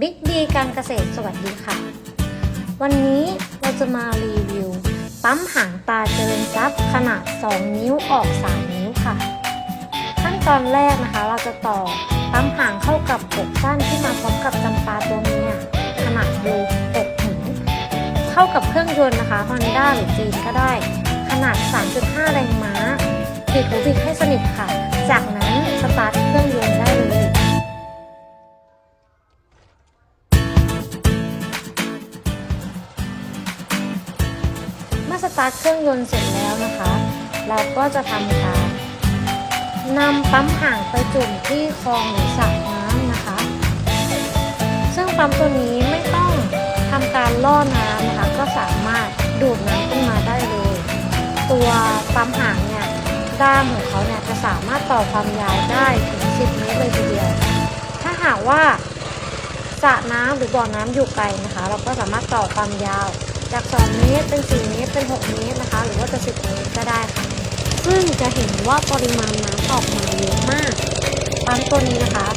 บิ๊กดีการเกษตรสวัสดีค่ะ วันนี้เราจะมารีวิว ปั๊มหางตาเจริญทรัพย์ขนาด 2 นิ้วออก 3 นิ้วค่ะ ขั้นตอนแรกนะคะเราจะต่อปั๊มหางเข้ากับอกสั้นที่มาพร้อมกับจำปาตัวเมียขนาดดูอกหูเข้ากับเครื่องยนต์นะคะ Honda หรือจีนก็ได้ ขนาด 3.5 แรงม้าปิดหูปิดให้สนิทค่ะ จากนั้นสตาร์ทเครื่องยนต์ ตาร์ทเครื่องยนต์เสร็จแล้วนะคะ เราก็จะทำการนำปั๊มห่างไปจุ่มที่คลองหรือสระน้ำนะคะ ซึ่งปั๊มตัวนี้ไม่ต้องทำการล่อน้ำนะคะ ก็สามารถดูดน้ำขึ้นมาได้เลย ตัวปั๊มห่างเนี่ยด้ามของเขาเนี่ยจะสามารถต่อความยาวได้ถึง 10 เมตรเลยทีเดียว ถ้าหากว่าสระน้ำหรือบ่อน้ำอยู่ไกลนะคะ เราก็สามารถต่อความยาว จาก 2 เมตรเป็น 4 เมตรเป็น 6 เมตรนะคะ หรือว่าจะ 10 เมตรก็ได้ค่ะซึ่งจะเห็นว่าปริมาณน้ำออกมาเยอะมากปั๊มตัวนี้นะคะ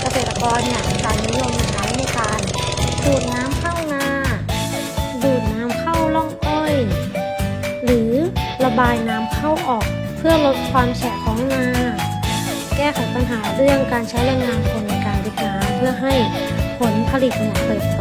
เกษตรกรเนี่ยจะนิยมใช้ในการดูดน้ำเข้านาดูดน้ำเข้าร่องอ้อย หรือระบายน้ำเข้าออกเพื่อลดความแฉะของนา แก้ไขปัญหาเรื่องการใช้แรงงานคนในการริดน้ำเพื่อให้ผลผลิตเนี่ยเติบโต